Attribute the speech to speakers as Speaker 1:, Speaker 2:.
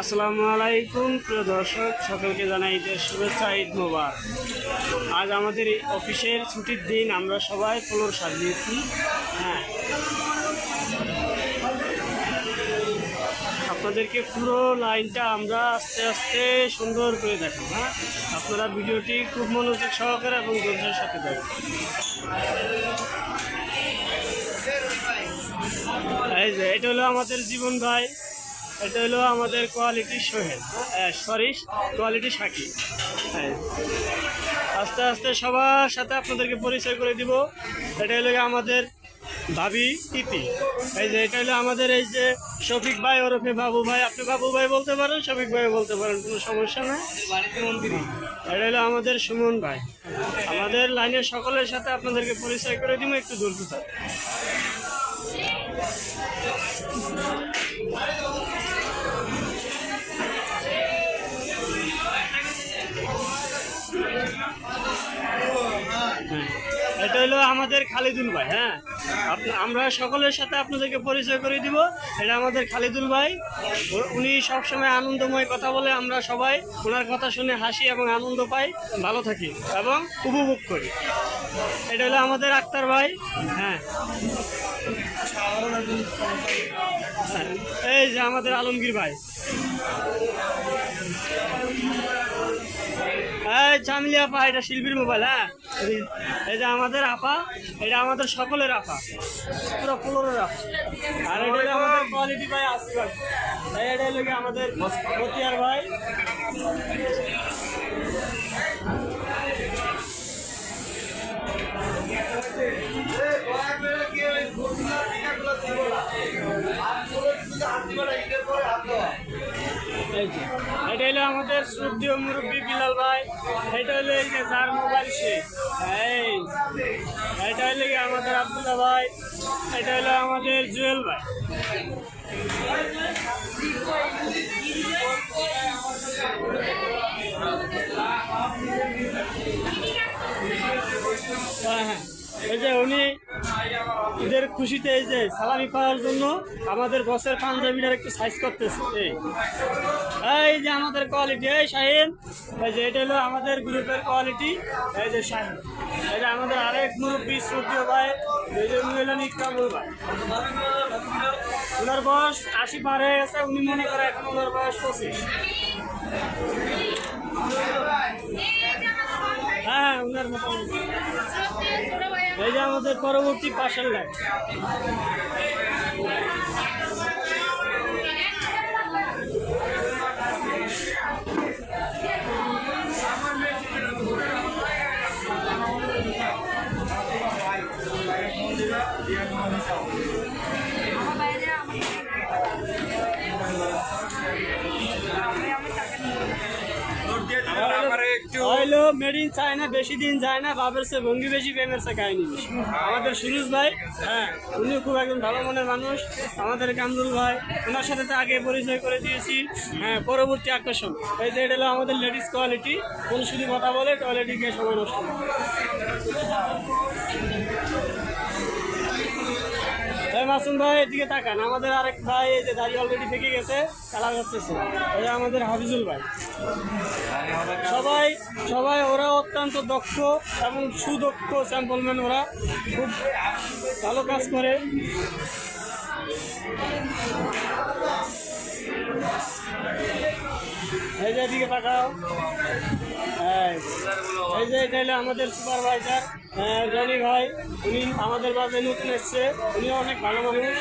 Speaker 1: আসসালামু আলাইকুম, প্রিয় দর্শক, সকলকে জানাই ঈদের শুভেচ্ছা, ঈদ মোবার আজ আমাদের অফিসের ছুটির দিন, আমরা সবাই ফ্লোর সাজিয়েছি। হ্যাঁ। আপনাদেরকে পুরো লাইনটা আমরা আস্তে আস্তে সুন্দর করে দেখাবো হ্যাঁ? আপনারা ভিডিওটি খুব মনোযোগ সহকারে এবং ধৈর্যের সাথে দেখবেন এই যে, এটা হলো আমাদের জীবন ভাই। এটা হলো আমাদের quality Sohel. Sorry quality Saki হ্যাঁ। আস্তে আস্তে সবার সাথে আপনাদেরকে পরিচয় করে দিব। এটা হলো আমাদের ভাবি ইতি। এই যে, এটা হলো আমাদের এই যে শফিক ভাই, ওরফে বাবু ভাই। আপনি বাবু ভাই বলতে পারেন, শফিক ভাই বলতে পারেন, কোনো সমস্যা নেই। এটা হলো আমাদের সুমন ভাই। আমাদের লাইনের সকলের সাথে আপনাদেরকে পরিচয় করে দিব, একটু দূর কোথায় হলো আমাদের খালিদুল ভাই হ্যাঁ? আমরা সকলের সাথে আপনাদেরকে পরিচয় করে দিব। এটা আমাদের খালিদুল ভাই। উনি সবসময় আনন্দময় কথা বলে আমরা সবাই ওনার কথা শুনে হাসি এবং আনন্দ পাই। ভালো থাকি এবং উপভোগ করি। এটা হলো আমাদের আক্তার ভাই হ্যাঁ, এই যে আমাদের আলমগীর ভাই। চামিলি আপা, এটা শিল্পীর মোবাইল হ্যাঁ? যে আমাদের আপা, এটা আমাদের সকলের আপা। পুরো ফ্লোরের আপা। আর এটা আমাদের কোয়ালিটি ভাই, আসি ভাই। এটা গিয়ে আমাদের মতিয়ার ভাই। এটা হলো আমাদের শ্রদ্ধীয় মুরব্বী বিলাল ভাই। এটা হলো এই যে যার মোবাইল সে। এই এটা হলো আমাদের আব্দুল্লা ভাই, এটা হলো আমাদের জুয়েল ভাই। হ্যাঁ হ্যাঁ এই যে উনি ঈদের খুশিতে এই যে সালামি পাওয়ার জন্য আমাদের বসের পাঞ্জাবিটার একটু সাইজ করতেছে। এই। যে আমাদের কোয়ালিটি এই শাহিন। এই যে এটা হলো আমাদের গ্রুপের কোয়ালিটি এই যে শাহিন। যে আমাদের আরেক মুরব্বী শ্রদ্ধীয় ভাই। এই যে উনি হলেন ভাই। ওনার বয়স আশি পার হয়ে গেছে, উনি মনে করে এখন ওনার বয়স পঁচিশ। হ্যাঁ হ্যাঁ ওনার মোটামুটি এই যে আমাদের পরবর্তী পাশের লাইন হইল মেড ইন চায়না, বেশি দিন যায় না বাবের সে ভঙ্গি বেশি, প্রেমের সে কাহিনী আমাদের সুরুজ ভাই হ্যাঁ উনি খুব একজন ভালো মনের মানুষ। আমাদের কামরুল ভাই, ওনার সাথে তো আগে পরিচয় করে দিয়েছি। হ্যাঁ পরবর্তী আকর্ষণ। এই যে এটা আমাদের লেডিস কোয়ালিটি কোন শুধু কথা বলে টয়লেটে গিয়ে সময় নষ্ট মাসুম ভাই, এদিকে তাকান। আমাদের আরেক ভাই এই যে দাঁড়িয়ে অলরেডি থেকে গেছে, খেলা করতেছে। এই আমাদের হাফিজুল ভাই। সবাই সবাই ওরা অত্যন্ত দক্ষ এবং সুদক্ষ স্যাম্পলম্যান ওরা। খুব ভালো কাজ করে। এই যে এদিকে তাকাও। এই যে এটা আমাদের সুপারভাইজার জনি ভাই। উনি আমাদের বাসে নতুন এসছে। উনিও অনেক ভালো মানুষ।